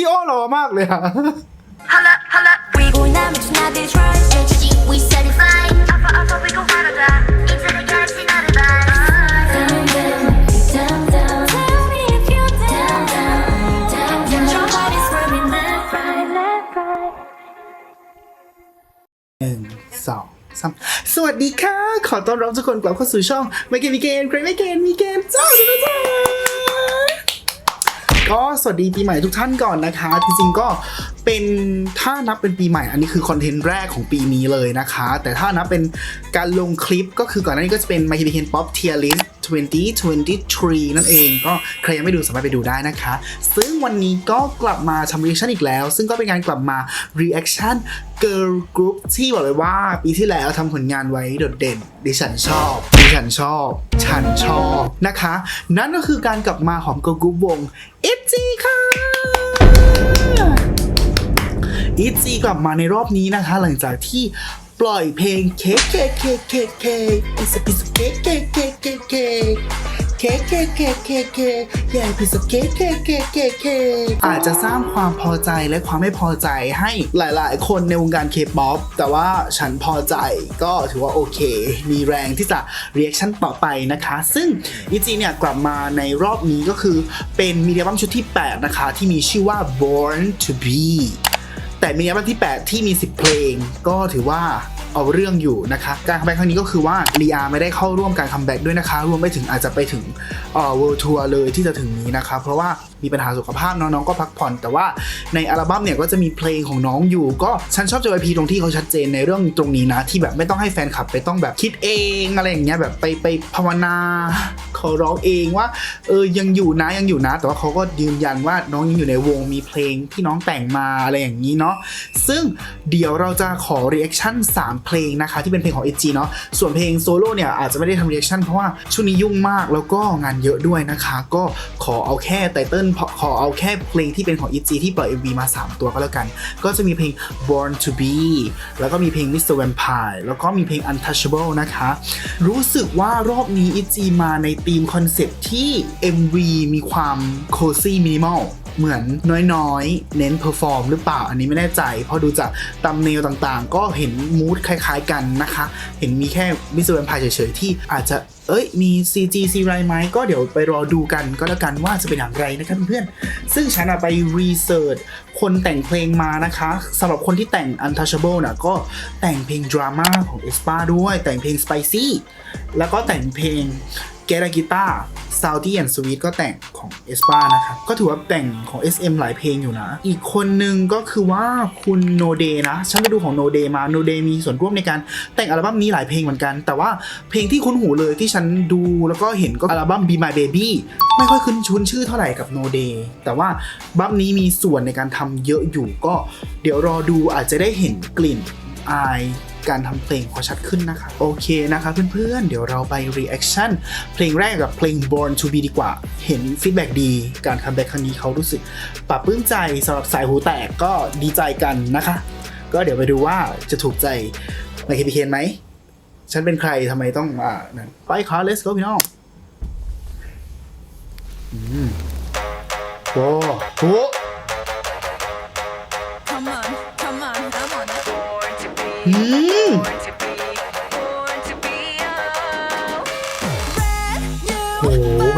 ที่อ้อรอมากเลยอะ หนึ่งสองสามสวัสดีค่ะ ขอต้อนรับทุกคนกลับเข้าสู่ช่องไม g ก n m เกนใครไม่เกนมีเกนจ้าจ้าจ้า ก็สวัสดีปีใหม่ทุกท่านก่อนนะคะ จริงๆก็เป็นถ้านับเป็นปีใหม่อันนี้คือคอนเทนต์แรกของปีนี้เลยนะคะ แต่ถ้านับเป็นการลงคลิปก็คือก่อนหน้านี้ก็จะเป็น My Hero Pop Tier List 2023 นั่นเองก็ใครยังไม่ดูสามารถไปดูได้นะคะ ซึ่งวันนี้ก็กลับมาทำ reaction อีกแล้ว ซึ่งก็เป็นการกลับมา reaction girl group ที่บอกเลยว่าปีที่แล้วทำผลงานไว้โดดเด่น ดิฉันชอบ ดิฉันชอบ ฉันชอบนะคะ นั่นก็คือการกลับมาของ girl group วง FG ค่ะอีจีกลับมาในรอบนี้นะคะ หลังจากที่ ปล่อยเพลงเคเคเคเคเคเคสพิสเค็คเค็คเ KKKKK KKKKK Yeah piece of คเค็คอาจจะสร้างความพอใจและความไม่พอใจให้หลายๆ คนในวงการเคปบอยแต่ว่าฉันพอใจก็ถือว่าโอเค มีแรงที่จะเรียกชั่นต่อไปนะคะ ซึ่งอิจีเนี่ยกลับมาในรอบนี้ก็คือเป็นมีเดียบัมชุดที่ 8 นะคะ ที่มีชื่อว่า Born to Be แต่มีอัลบั้มที่ 8 ที่มี 10 เพลง ก็ถือว่าเอาเรื่องอยู่นะคะ การคัมแบ็กครั้งนี้ก็คือว่าลีอาไม่ได้เข้าร่วมการคัมแบ็กด้วยนะคะ รวมไปถึงอาจจะไปถึงเอ่อเวิลด์ทัวร์เลยที่จะถึงนี้นะคะ เพราะว่า มีปัญหาสุขภาพเนอะน้องก็พักผ่อน แต่ว่าในอัลบั้มเนี่ยก็จะมีเพลงของน้องอยู่ ก็ฉันชอบ JYP ตรงที่เขาชัดเจนในเรื่องตรงนี้นะ ที่แบบไม่ต้องให้แฟนคลับไปต้องแบบคิดเองอะไรอย่างเงี้ยแบบไปไปภาวนาขอร้องเองว่าเออยังอยู่นะยังอยู่นะ แต่ว่าเขาก็ยืนยันว่าน้องยังอยู่ในวงมีเพลงที่น้องแต่งมาอะไรอย่างนี้เนาะซึ่งเดี๋ยวเราจะขอ reaction 3เพลงนะคะ ที่เป็นเพลงของ SG เนาะส่วนเพลงโซโล่เนี่ยอาจจะไม่ได้ทำ reaction เพราะว่าช่วงนี้ยุ่งมากแล้วก็งานเยอะด้วยนะคะ ก็ขอเอาแค่ไตเติ้ลขอเอาแค่เพลงที่เป็นของ EG ที่ปล่อย MV มา 3 ตัวก็แล้วกัน ก็จะมีเพลง Born to Be แล้วก็มีเพลง Mr. Vampire แล้วก็มีเพลง Untouchable นะคะ รู้สึกว่ารอบนี้ EG มาในธีมคอนเซ็ปที่ MV มีความ cozy minimal เหมือนน้อยๆ เน้นเพอร์ฟอร์มหรือเปล่า อันนี้ไม่แน่ใจเพราะดูจากตำเนลต่างๆ ก็เห็นมูดคล้ายๆกันนะคะ เห็นมีแค่มิสเตอร์แวมพายเฉยๆ ที่อาจจะเอ้ยมี CG ซีไรไหมก็เดี๋ยวไปรอดูกันก็แล้วกันว่าจะเป็นอย่างไรนะครับเพื่อนๆซึ่งฉันไปรีเสิร์ชคนแต่งเพลงมานะคะสำหรับคนที่แต่ง Untouchable นะก็แต่งเพลงดราม่าของ e s p a ด้วย แต่งเพลง Spicy แล้วก็แต่งเพลง เกรากีตาร์ Salty and Sweet ก็แต่งของ e s p a นะครับ ก็ถือว่าแต่งของ SM หลายเพลงอยู่นะ อีกคนนึงก็คือว่าคุณโนเดนะ ฉันไปดูของโนเดมาโนเดมีส่วนร่วมในการแต่งอัลบั้มนี้หลายเพลงเหมือนกัน แต่ว่าเพลงที่คุ้นหูเลยที่ฉันดูแล้วก็เห็นก็อัลบั้ม Be My Baby ไม่ค่อยคุ้นชุนชื่อเท่าไหร่กับโนเดแต่ว่าบัมนี้มีส่วนในการทำเยอะอยู่ก็ เดี๋ยวรอดูอาจจะได้เห็นกลิ่นอาย การทำเพลงพอชัดขึ้นนะคะ โอเคนะคะเพื่อนๆ เดี๋ยวเราไป reaction เพลงแรกกับเพลง Born to Be ดีกว่า เห็นฟีดแบ็ดี การคัมแบ็กครั้งนี้เขารู้สึกปรับปลื้มใจสำหรับสายหูแตกก็ดีใจกันนะคะ ก็เดี๋ยวไปดูว่าจะถูกใจไมค์พีเคนไหม ฉันเป็นใครทำไมต้องอ่านั่นไปค่ะ let's go พี่น้องอืมโว้โห Come on, come on, come on. อืม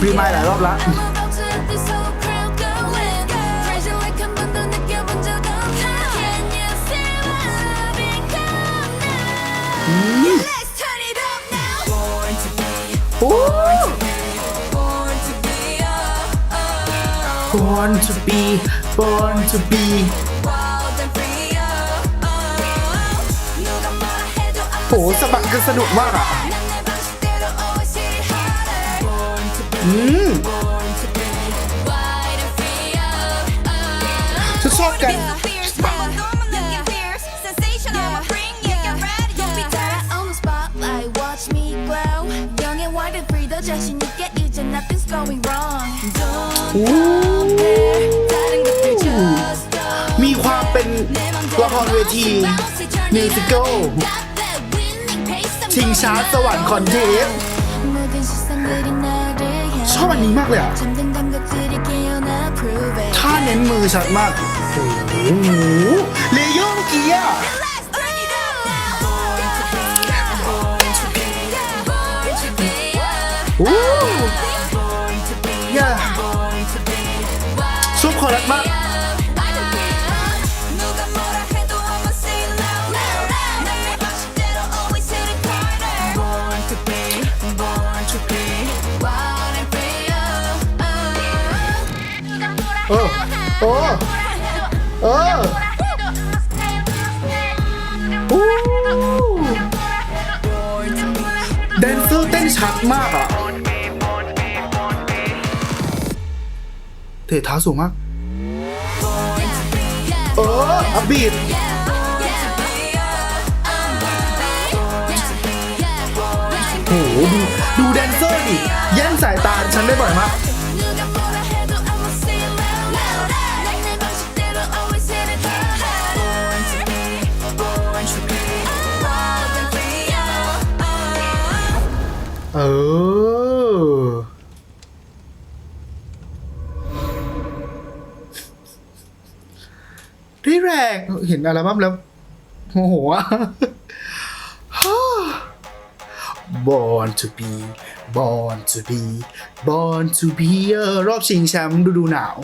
พี่ไม่หลายรอบละโอ้ Born to โหสบักกันสนุกมากอะ ฉันชอบกันมีความเป็นละครเวทีมิวสิกลชิงช้าสวรรค์คอนเทส ชอบอันนี้มากเลยอะท่าเน้นมือชัดมากโอ้โหเลเยอร์เกียอ่โอ้ มากอะเตะเท้าสูงมาก เอออัพบีดโอ้โหดูดูแดนเซอร์ดิแย่งสายตาฉันได้บ่อยมาก เออ ได้แรงเห็นอัลบั้มแล้วโมโหอะ Born to be Born to be Born to be รอบชิงแชมป์ฤดูหนาว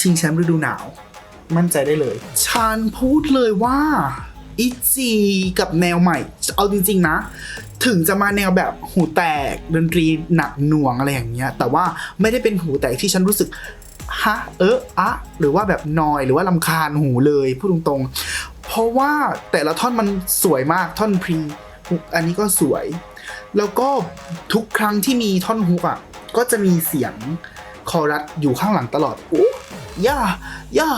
ชิงแชมป์ฤดูหนาว มั่นใจได้เลย ฉันพูดเลยว่าอิจีกับแนวใหม่ เอาจริง ๆ นะถึงจะมาแนวแบบหูแตกดนตรีหนักหน่วงอะไรอย่างเงี้ย แต่ว่าไม่ได้เป็นหูแตกที่ฉันรู้สึกฮะเอออะหรือว่าแบบนอยหรือว่าลำคาญหูเลยพูดตรงๆ เพราะว่าแต่ละท่อนมันสวยมากท่อนพรีอันนี้ก็สวย แล้วก็ทุกครั้งที่มีท่อนฮุกอะก็จะมีเสียงคอรัสอยู่ข้างหลังตลอดอู้ย่าย่า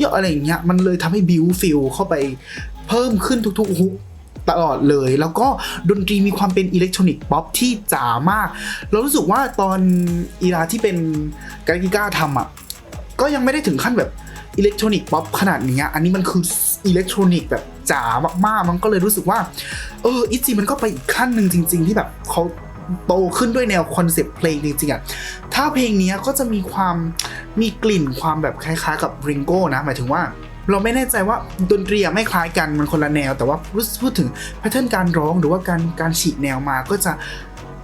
ย่าอะไรอย่างเงี้ยมันเลยทำให้บิวฟิลเข้าไปเพิ่มขึ้นทุกๆฮุก ตลอดเลย แล้วก็ดนตรีมีความเป็นอิเล็กทรอนิกส์ป๊อปที่จ๋ามาก เรารู้สึกว่าตอนอีราที่เป็นกาลิก้าทำอะก็ยังไม่ได้ถึงขั้นแบบอิเล็กทรอนิกส์ป๊อปขนาดนี้อันนี้มันคืออิเล็กทรอนิกส์แบบจ๋ามากๆ มันก็เลยรู้สึกว่า เอออิจิมันก็ไปอีกขั้นหนึ่งจริง ๆ ที่แบบเขาโตขึ้นด้วยแนวคอนเซปต์เพลงจริงๆอะ ถ้าเพลงนี้ก็จะมีความมีกลิ่นความแบบคล้ายๆกับริงโก้นะ หมายถึงว่า เราไม่แน่ใจว่าดนตรีไม่คล้ายกันมันคนละแนว แต่ว่าพูดถึงแพทเทิร์นการร้องหรือว่าการการฉีกแนวมาก็จะ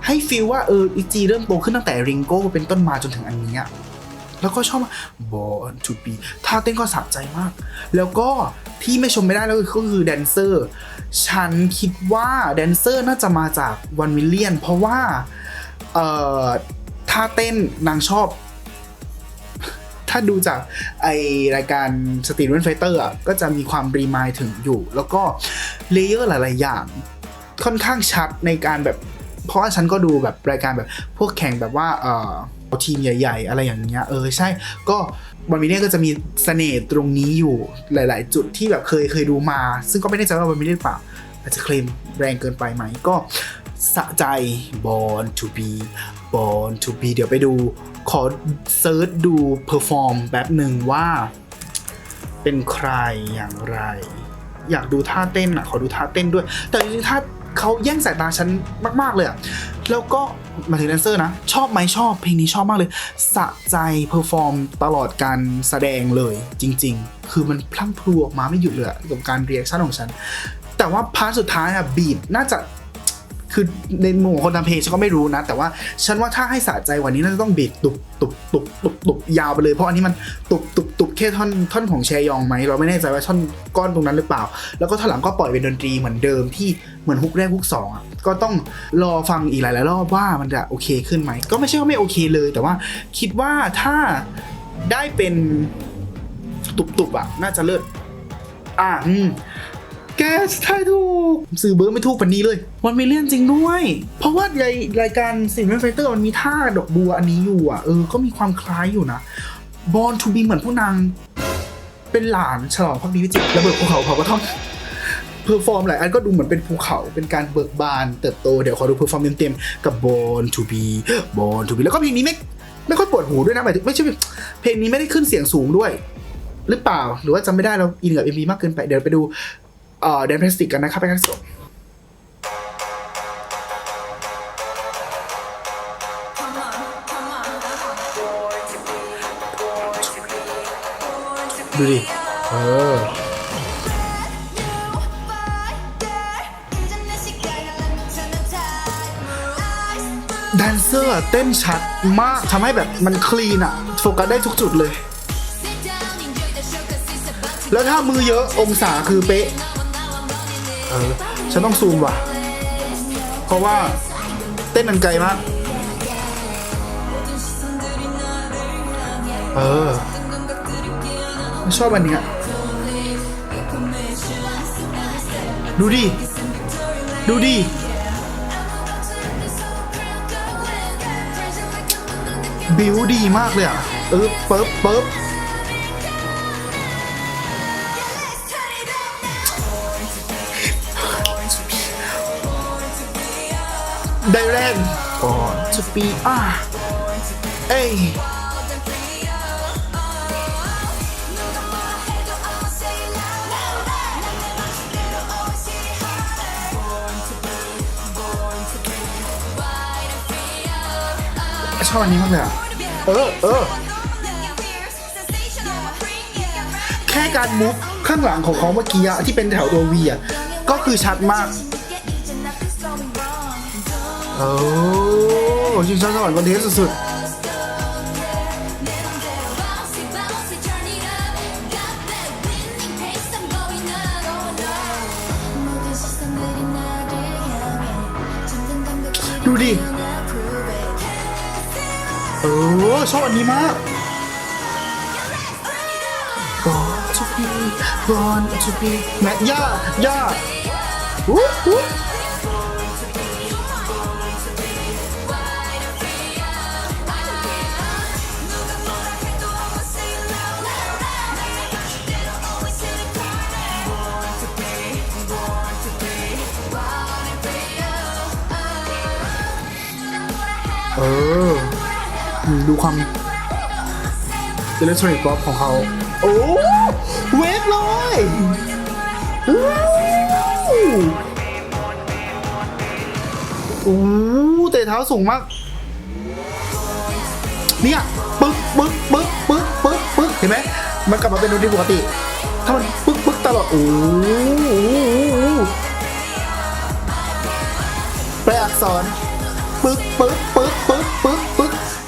ให้ฟีลว่าเอออิจิเริ่มโตขึ้นตั้งแต่ริงโก้เป็นต้นมาจนถึงอันนี้แล้วก็ชอบ Born to be ท่าเต้นก็สะใจมาก แล้วก็ที่ไม่ชมไม่ได้แล้วก็คือแดนเซอร์ ฉันคิดว่าแดนเซอร์น่าจะมาจากวันมิเลียนเพราะว่าเอ่อท่าเต้นนางชอบ ถ้าดูจากไอรายการสตรีทเวนไฟเตอร์อะก็จะมีความรีมายถึงอยู่ แล้วก็เลเยอร์หลาย ๆ อย่าง ค่อนข้างชัดในการแบบ เพราะว่าฉันก็ดูแบบรายการแบบพวกแข่งแบบว่าเอ่อทีมใหญ่ ๆ อะไรอย่างเงี้ยเออใช่ก็วันมิเลียก็จะมีเสน่ห์ตรงนี้อยู่หลาย ๆ จุดที่แบบเคยเคยดูมา ซึ่งก็ไม่แน่ใจว่าวันมิเลียเปล่าอาจจะเคลมแรงเกินไปไหมก็สะใจ born to be born to be เดี๋ยวไปดู ขอเซิร์ชดูเพอร์ฟอร์มแป๊บหนึ่งว่า เป็นใครอย่างไร อยากดูท่าเต้นอะ ขอดูท่าเต้นด้วย แต่จริงๆท่าเขาแย่งสายตาฉันมาก ๆ เลยอะ แล้วก็มาถึงแดนเซอร์นะ ชอบไหมชอบเพลงนี้ชอบมากเลย สะใจเพอร์ฟอร์มตลอดการแสดงเลยจริง ๆ คือมันพลั่งพลูออกมาไม่หยุดเลยกับการเรียกชั่นของฉัน แต่ว่าพาร์ทสุดท้ายอะบีดน่าจะ คือในมุมของคนทำเพลงฉันก็ไม่รู้นะ แต่ว่าฉันว่าถ้าให้สะใจว่านี้น่าจะต้องบีดตุบตุบตุบตุบตุบยาวไปเลย เพราะอันนี้มันตุบตุบตุบแค่ท่อนท่อนของแชยองไหมเราไม่แน่ใจว่าท่อนก้อนตรงนั้นหรือเปล่า แล้วก็ท่อนหลังก็ปล่อยเป็นดนตรีเหมือนเดิมที่เหมือนฮุกแรกฮุกสองอะก็ต้องรอฟังอีกหลายๆรอบว่ามันจะโอเคขึ้นไหมก็ไม่ใช่ว่าไม่โอเคเลย แต่ว่าคิดว่าถ้าได้เป็นตุบตุบๆอะน่าจะเลิศอะอืม แกทายถูกสื่อเบอร์ไม่ถูกปันนี้เลย วันมิเลียนจริงด้วย เพราะว่าในรายการสินเวนไฟเตอร์มันมีท่าดอกบัวอันนี้อยู่อะ เออ ก็มีความคล้ายอยู่นะบอลทูบีเหมือนผู้นาง เป็นหลานฉลองพักดีวิจิตรระเบิดภูเขาเผากระท่อมเพอร์ฟอร์มหลายอันก็ดูเหมือนเป็นภูเขาเป็นการเบิกบานเติบโต เดี๋ยวขอดูเพอร์ฟอร์มเต็มๆกับ Born to be Born to be แล้วก็เพลงนี้ไม่ไม่ค่อยปวดหูด้วยนะหมายถึงไม่ใช่เพลงนี้ไม่ได้ขึ้นเสียงสูงด้วย หรือเปล่าหรือว่าจำไม่ได้เราอินกับ MV มากเกินไปเดี๋ยวไปดูเอ่อ แดนพลาสติกกันนะครับไปกันสดดูดิเออแดนเซอร์เต้นชัดมากทำให้แบบมันคลีนอะโฟกัสได้ทุกจุดเลย แล้วถ้ามือเยอะองศาคือเป๊ะ เออ ฉันต้องซูมว่ะ เพราะว่าเต้นมันไกลมาก เออ ชอบอันเนี้ยดูดิ ดูดิ บิวดีมากเลยอะเออเปิ๊บเปิ๊บ ได้แรงก่อนจะปีอะเอ้ยชอบอันนี้มากเลยอะ เออ เออ แค่การมุกข้างหลังของเขาเมื่อกี้อะที่เป็นแถวตัววีอะก็คือชัดมาก โอ้ชิงช้าสวรรค์คอนเทสสุดๆดูดิโอ้ชอบอันนี้มาก Born to be Born to be แม่ย่าย่าวู้วู้ เออ ดูความอิเล็กทรอนิกส์ป๊อปของเขา โอ้เวฟเลยอู้อู้เตะเท้าสูงมาก เนี่ยปึ๊กปึ๊กปึ๊กปึ๊กปึ๊กปึ๊กเห็นไหมมันกลับมาเป็นดนตรีปกติ ถ้ามันปึ๊กปึ๊กตลอด โอ้แปลอักษรปึ๊กปึ๊กปึ๊ก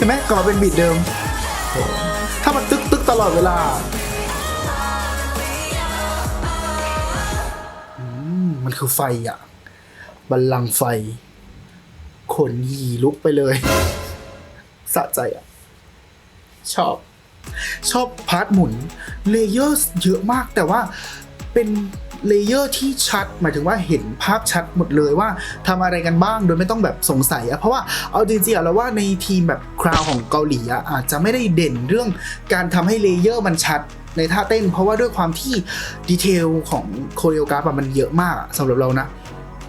ปึ๊กเห็นไหมกลับมาเป็นบีทเดิม ถ้ามันตึกตึกตลอดเวลาอืมมันคือไฟอะ บัลลังไฟ ขนหีลุกไปเลย สะใจอะ ชอบ ชอบพาร์ทหมุน เลเยอร์เยอะมากแต่ว่าเป็น เลเยอร์ที่ชัด หมายถึงว่าเห็นภาพชัดหมดเลยว่าทำอะไรกันบ้างโดยไม่ต้องแบบสงสัยอะเพราะว่าเอาจริงๆอะเราว่าในทีมแบบคราวของเกาหลีอะอาจจะไม่ได้เด่นเรื่องการทำให้เลเยอร์มันชัดในท่าเต้น เพราะว่าด้วยความที่ดีเทลของโคเรียกราฟมันเยอะมากสำหรับเรานะ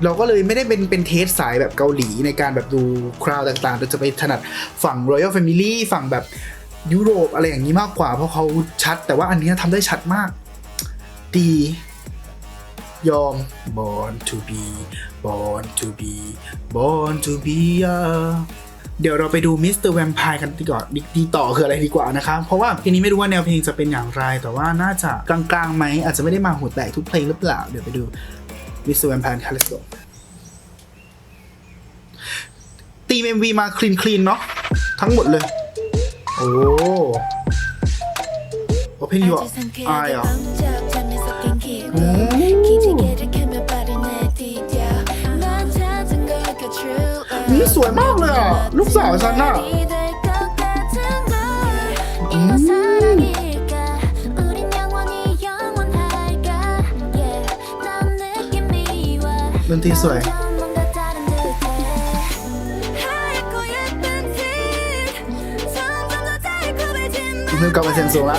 เราก็เลยไม่ได้เป็นเป็นเทสสายแบบเกาหลีในการแบบดูคราวต่างๆเราจะไปถนัดฝั่ง Royal Family ฝั่งแบบยุโรปอะไรอย่างนี้มากกว่า เพราะเขาชัด แต่ว่าอันนี้ทำได้ชัดมาก ดี ยอม born to be born to be born to be อะเดี๋ยวเราไปดูมิสเตอร์แวมไพร์กันดีกว่าดีดีต่อคืออะไรดีกว่านะครับเพราะว่าเพลงนี้ไม่รู้ว่าแนวเพลงจะเป็นอย่างไร แต่ว่าน่าจะกลางๆไหมอาจจะไม่ได้มาหัวแตกทุกเพลงหรือเปล่า เดี๋ยวไปดูมิสเตอร์แวมไพร์คาริสโกตีม MV มาคลีนคลีนเนาะทั้งหมดเลย โอ้ Open your eye อะ นี่สวยมากเลยอะ ลูกสาวฉันอะ ดนตรีสวย มือกลับมาเซ็นสูงละ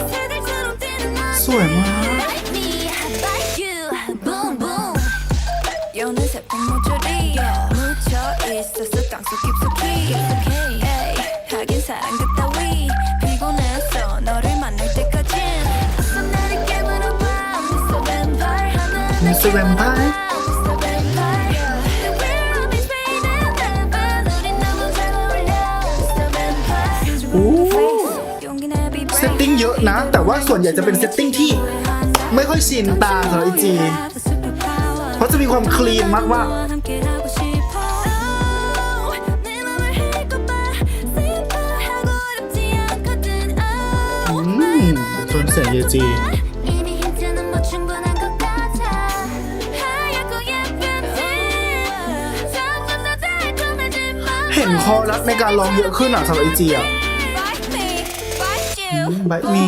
สวยมาก แวมไพร์โอ้เซตติ้งเยอะนะ แต่ว่าส่วนใหญ่จะเป็นเซตติ้งที่ไม่ค่อยชินตาสำหรับไอจีเพราะจะมีความคลีนมากว่าอืมทนเสียงเยจี งข้อแล้วในการลองเยอะขึ้นอะสำหรับไอจีอะ Bite me, bite มี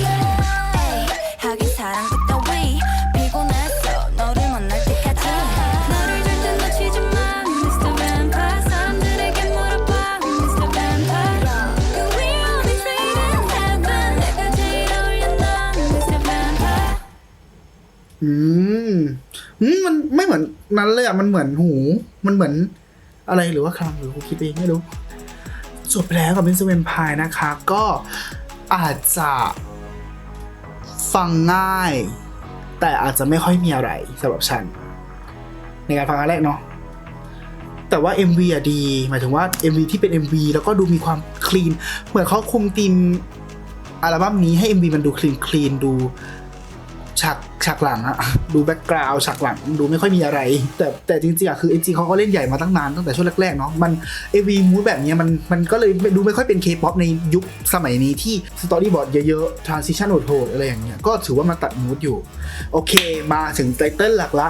มอืมมันไม่เหมือนนั้นเลยอะ มันเหมือนหู มันเหมือนอะไรหรือว่าคำหรือกูคิดเองไม่รู้จบแล้วกับ Mr. Vampire นะคะ ก็อาจจะฟังง่าย แต่อาจจะไม่ค่อยมีอะไรสำหรับฉัน ในการฟังครั้งแรกเนาะแต่ว่า MV อะดี หมายถึงว่า MV ที่เป็น MV แล้วก็ดูมีความคลีน เหมือนเขาคุมธีมอัลบั้มนี้ให้ MV มันดูคลีนคลีนดู ฉากฉากหลังอะดูแบ็กกราว์ฉากหลังดูไม่ค่อยมีอะไร แต่แต่จริงๆอะคือเอ็จีเขาก็เล่นใหญ่มาตั้งนานตั้งแต่ช่วงแรกๆเนาะมันเอวีมูดแบบนี้มันมันก็เลยดูไม่ค่อยเป็นเคป๊อปในยุคสมัยนี้ที่สตอรี่บอร์ดเยอะๆทรานซิชันโหดๆอะไรอย่างเงี้ยก็ถือว่ามันตัดมูดอยู่ โอเค มาถึงไตเติ้ลหลักละ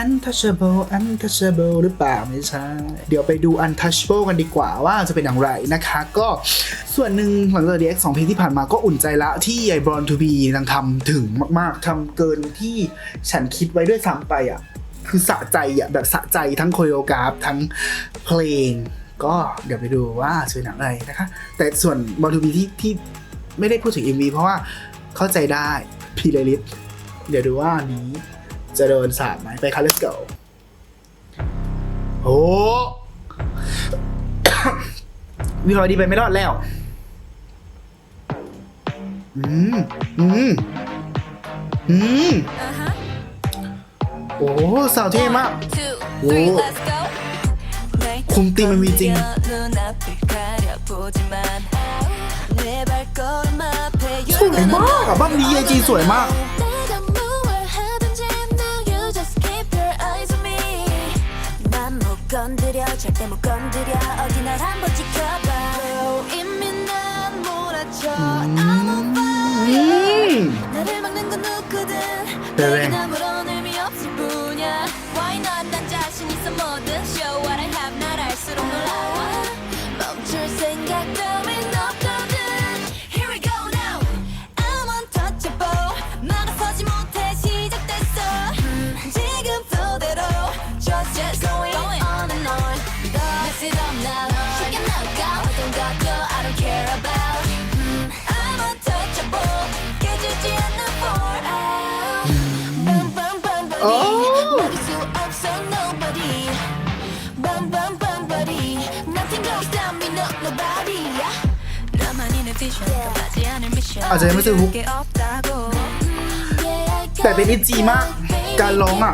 untouchable untouchable หรือเปล่าไม่ใช่ เดี๋ยวไปดู untouchable กันดีกว่าว่าจะเป็นอย่างไรนะคะ ก็ส่วนหนึ่งหลังจาก DX สองเพลงที่ผ่านมาก็อุ่นใจละที่ไอ้ Born to Be นางทำถึงมาก ๆทำเกินที่ฉันคิดไว้ด้วยซ้ำไปอะ คือสะใจอะ แบบสะใจทั้งโคโรกราฟทั้งเพลง ก็เดี๋ยวไปดูว่าจะเป็นอย่างไรนะคะ แต่ส่วน Born to Be ที่ที่ไม่ได้พูดถึง MV เพราะว่าเข้าใจได้พีเลลิสเดี๋ยวดูว่านี้ จะโดนสาบไหมไปค่ะ let's go โอ้วิภาวดีไปไม่รอดแล้ว อืม อืม อืม โอ้สาวเท่มาก โอ้คุมตีมันมีจริง สวยมากอะบ้านดีไอจีสวยมาก 건드려 절대 못 건드려. 어디 날 한번 지켜봐. 이미 난 몰아쳐. 음. I'm on fire. อืม 나를 막는 건 누구든. 네네. 내겐 아무런 อาจจะไม่ซื้อฮุกแต่เป็นอิจีมาก การร้องอะ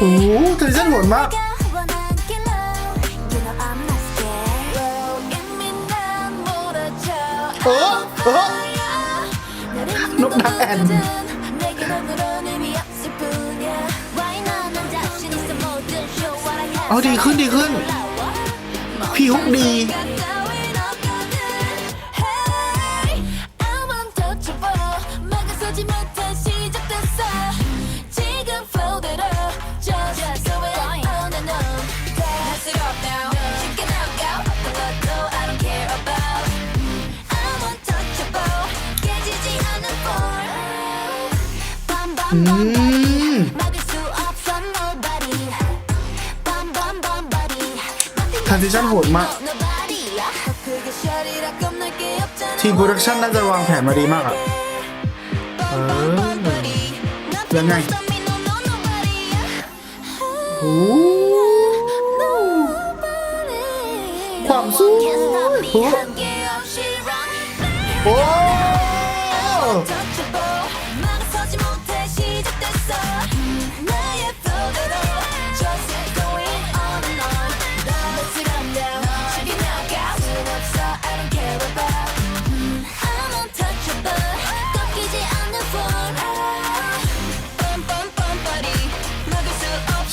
โอ้โหเทนชั่นโหมากเออเออนกนักแอน เอาดีขึ้นดีขึ้น พี่ฮุกดี Transition โหดมาก ทีมโปรดักชันน่าจะวางแผนมาดีมากอะเออยังไงโอ้ความสู้โอ้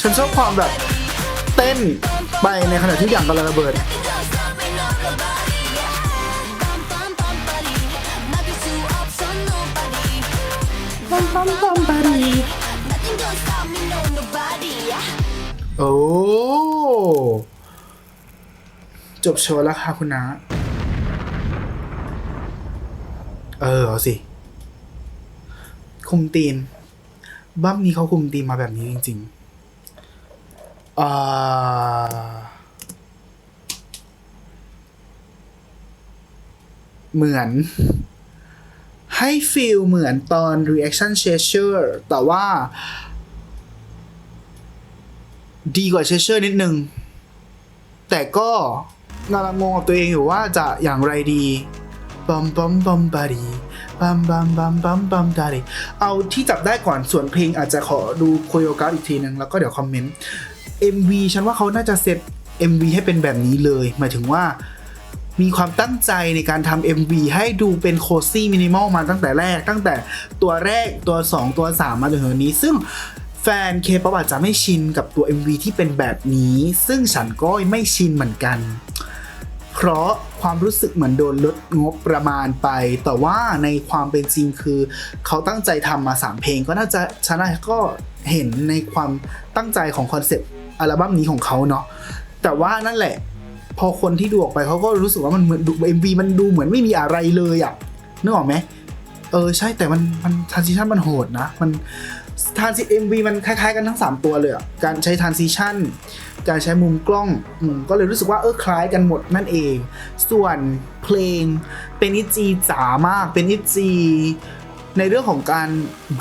ฉันชอบความแบบเต้นไปในขณะที่อย่างกำลังระเบิด โอ้ จบโชว์แล้วค่ะคุณนะ เออ เอาสิ คุมตีน บ้ามนี้เขาคุมตีนมาแบบนี้จริง ๆ อ่าเหมือน ให้ฟีลเหมือนตอน reaction chaser แต่ว่า ดีกว่าเชเชอร์นิดนึง แต่ก็กำลังงงกับตัวเองอยู่ว่าจะอย่างไรดีบัมบัมบัมบารีบัมบัมบัมบัมบัมดารีเอาที่จับได้ก่อนส่วนเพลงอาจจะขอดูโคโยกราฟอีกทีนึง แล้วก็เดี๋ยวคอมเมนต์ MV ฉันว่าเขาน่าจะเซต MV ให้เป็นแบบนี้เลย หมายถึงว่ามีความตั้งใจในการทำ MV ให้ดูเป็นโคซี่มินิมอลมาตั้งแต่แรก ตั้งแต่ตัวแรกตัว 2 ตัว 3 มาจนถึงนนี้ ซึ่งแฟนเคป๊อปอาจจะไม่ชินกับตัว MV ที่เป็นแบบนี้ ซึ่งฉันก็ไม่ชินเหมือนกัน เพราะความรู้สึกเหมือนโดนลดงบประมาณไป แต่ว่าในความเป็นจริงคือ เขาตั้งใจทำมา 3 เพลงก็น่าจะชนะก็เห็นในความตั้งใจของคอนเซปต์ อัลบั้มนี้ของเขาเนาะแต่ว่านั่นแหละ พอคนที่ดูออกไปเขาก็รู้สึกว่ามันเหมือนดูเอ็มวีมันดูเหมือนไม่มีอะไรเลยอะนึกออกไหมเออใช่แต่มันมันทรานซิชันมันโหดนะ มันทรานซิเอ็มวีมันคล้ายๆกันทั้ง 3 ตัวเลยอะการใช้ทรานซิชันการใช้มุมกล้องอืมก็เลยรู้สึกว่าเออคล้ายกันหมดนั่นเอง ส่วนเพลงเป็นอิจีจ๋ามากเป็นอิจีในเรื่องของการ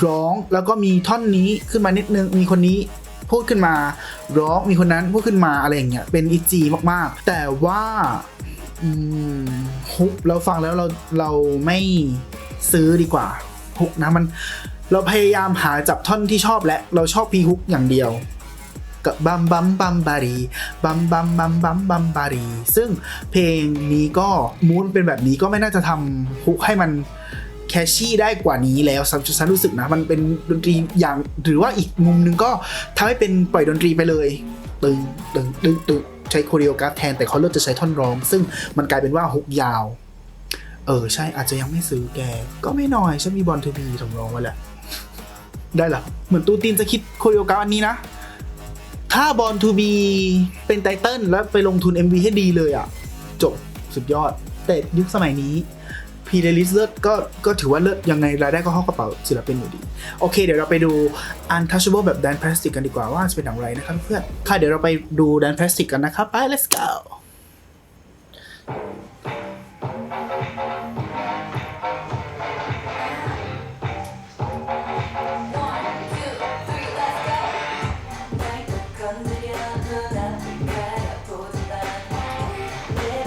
ร้องแล้วก็มีท่อนนี้ขึ้นมานิดนึงมีคนนี้ พูดขึ้นมาร้องมีคนนั้นพูดขึ้นมาอะไรอย่างเงี้ยเป็นอีจีมากๆ แต่ว่าฮุกเราฟังแล้วเราเราไม่ซื้อดีกว่าฮุกนะมันเราพยายามหาจับท่อนที่ชอบและเราชอบพีฮุกอย่างเดียวกับบัมบัมบัมบารีบัมบัมบัมบัมบัมบารีซึ่งเพลงนี้ก็มูนเป็นแบบนี้ก็ไม่น่าจะทำฮุกให้มัน แคชชี่ได้กว่านี้แล้วฉันฉันรู้สึกนะ มันเป็นดนตรีอย่างหรือว่าอีกมุมหนึงก็ทำให้เป็นปล่อยดนตรีไปเลย ตึงตึงตึงตึงใช้โคเรียกราฟแทน แต่เขาเลือกจะใช้ท่อนร้อง ซึ่งมันกลายเป็นว่าฮุกยาว เออ ใช่อาจจะยังไม่ซื้อแก ก็ไม่น้อยฉันมีบอลทูบีสำรองไว้แหละ ได้หรอเหมือนตูตีนจะคิดโคเรียกราฟอันนี้นะถ้าบอลทูบีเป็นไตเติลแล้วไปลงทุน MV ให้ดีเลยอะ จบสุดยอด แต่ยุคสมัยนี้ พีเรลิสเลิศก็ก็ถือว่าเลิศยังไงรายได้ก็เข้ากระเป๋าศิลปินอยู่ดี โอเค เดี๋ยวเราไปดู Untouchable แบบ Dan Plastic กันดีกว่าว่าจะเป็นอย่างไรนะครับเพื่อนค่ะเดี๋ยวเราไปดู Dan Plastic กันนะครับไป let's go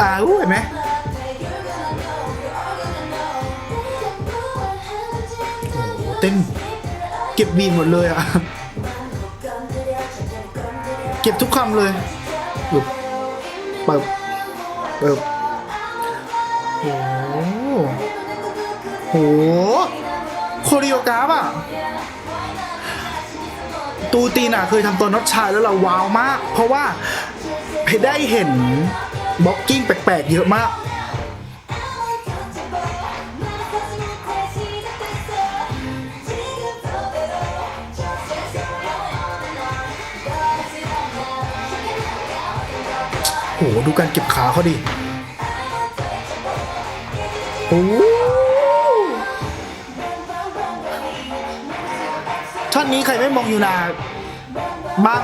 อ่าอู้เห็นไหม เต้นเก็บบีหมดเลยอะ เก็บทุกคำเลยปึ๊บปึ๊บปึ๊บโอ้โหโคริโอกราฟอะตูตีนอะเคยทำตัวน็อตชายแล้วเราว้าวมาก เพราะว่าได้เห็นบ็อกกิ้งแปลกๆเยอะมาก หดูการเก็บขาเขาดิโอ้ท่อนนี้ใครไม่มองอยู่นาบ้าง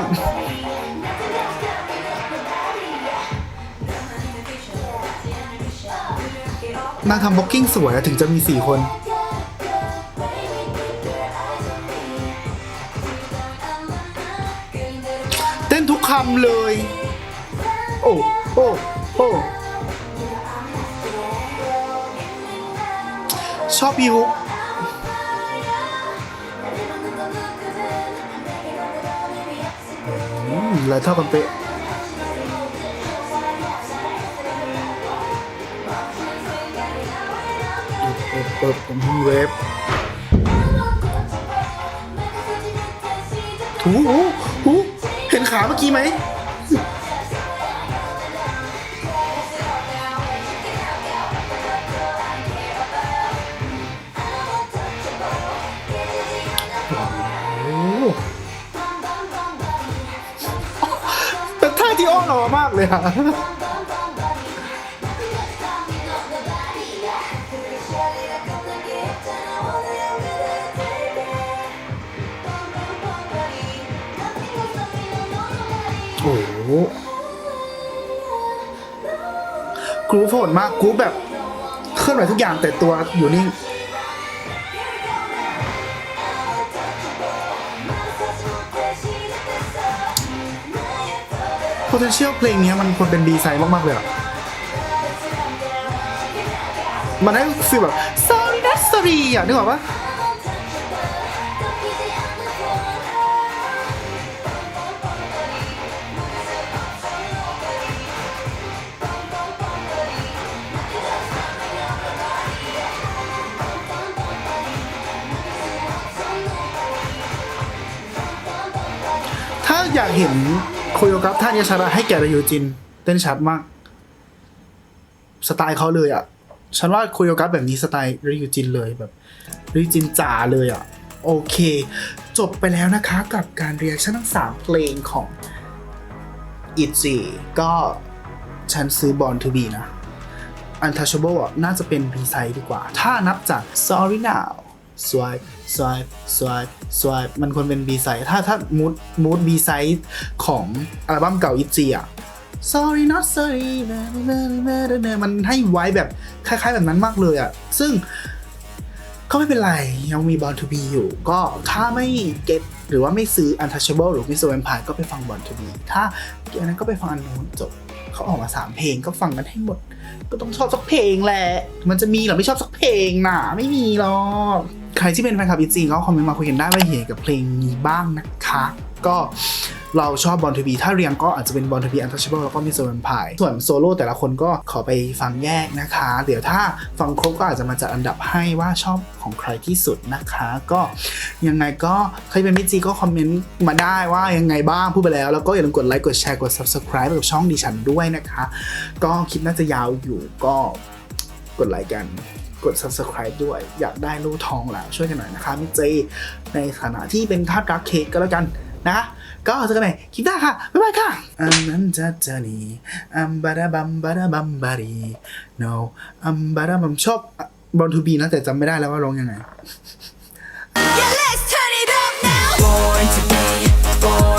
นางทำบ็อกกิ้งสวยถึงจะมีสี่คน เต้นทุกคำเลย โอ้โอ้โอ้ชอบพี่ฮุกอืมลายเท่ากันเป๊ะเปิดผมทำเว็บถูหูหูเห็นขาเมื่อกี้ไหม เลยอะโอ้โหกรูฟโหดมากกรูฟแบบเคลื่อนไหวทุกอย่างแต่ตัวอยู่นิ่ง potential เพลงนี้มันควรเป็นดีไซน์มาก ๆ เลยอะมันได้ฟีลแบบ sorry not sorry อะนึกออกปะถ้าอยากเห็น โคโยกราฟท่านี้ชัดอะให้แก่รยูจิน เต้นชัดมาก สไตล์เขาเลยอะ ฉันว่าโคโยกราฟแบบนี้สไตล์รยูจินเลยแบบรยูจินจ๋าเลยอะ โอเค จบไปแล้วนะคะกับการเรียกชั่นทั้งสามเพลงของอิจีก็ฉันซื้อบอลทูบีนะ Untouchable น่าจะเป็น B-side ดีกว่า ถ้านับจาก Sorry Now Swipe Swipe Swipe Swipe มันควรเป็น B-side ถ้าถ้า mood mood B-side ของอัลบั้มเก่าอิจีอะ Sorry not sorry มันให้ไว้แบบคล้ายๆแบบนั้นมากเลยอะ ซึ่งก็ไม่เป็นไร ยังมี Born to Be อยู่ ก็ถ้าไม่เก็ตหรือว่าไม่ซื้อ Untouchable หรือ Miss Vampire ก็ไปฟัง Born to Be ถ้าเก็ตนั้นก็ไปฟังอันนู้นจบเขาออกมา 3 เพลงก็ฟังกันให้หมด ก็ต้องชอบสักเพลงแหละ มันจะมีหรอไม่ชอบสักเพลงน่ะ ไม่มีหรอก ใครที่เป็นแฟนคลับอีจีก็คอมเมนต์มาคุยกันได้ว่าเห็นกับเพลงนี้บ้างนะคะ ก็ เราชอบบอลทูบีถ้าเรียงก็อาจจะเป็นบอลทูบีอันทัชเบิลแล้วก็มีโซนพายส่วนโซโล่แต่ละคนก็ขอไปฟังแยกนะคะ เดี๋ยวถ้าฟังครบก็อาจจะมาจัดอันดับให้ว่าชอบของใครที่สุดนะคะ ก็ยังไงก็ใครเป็นมิจีก็คอมเมนต์มาได้ว่ายังไงบ้างพูดไปแล้ว แล้วก็อย่าลืมกดไลค์กดแชร์กด subscribe กับช่องดิฉันด้วยนะคะ ก็คลิปน่าจะยาวอยู่ก็กดไลค์กันกด subscribe ด้วย อยากได้ลู่ทองแล้วช่วยกันหน่อยนะคะมิจีในฐานะที่เป็นทาสรักเค้กก็แล้วกันนะ ก็เจอกันใหม่คลิปหน้าค่ะ บ๊ายบายค่ะอันนั้นจะเจอนี่อัมบาราบัมบาราบัมบารี no อัมบาราบัมชอบบอลทูบีนะแต่จำไม่ได้แล้วว่าร้องยังไง Yeah, let's turn it up now. born to be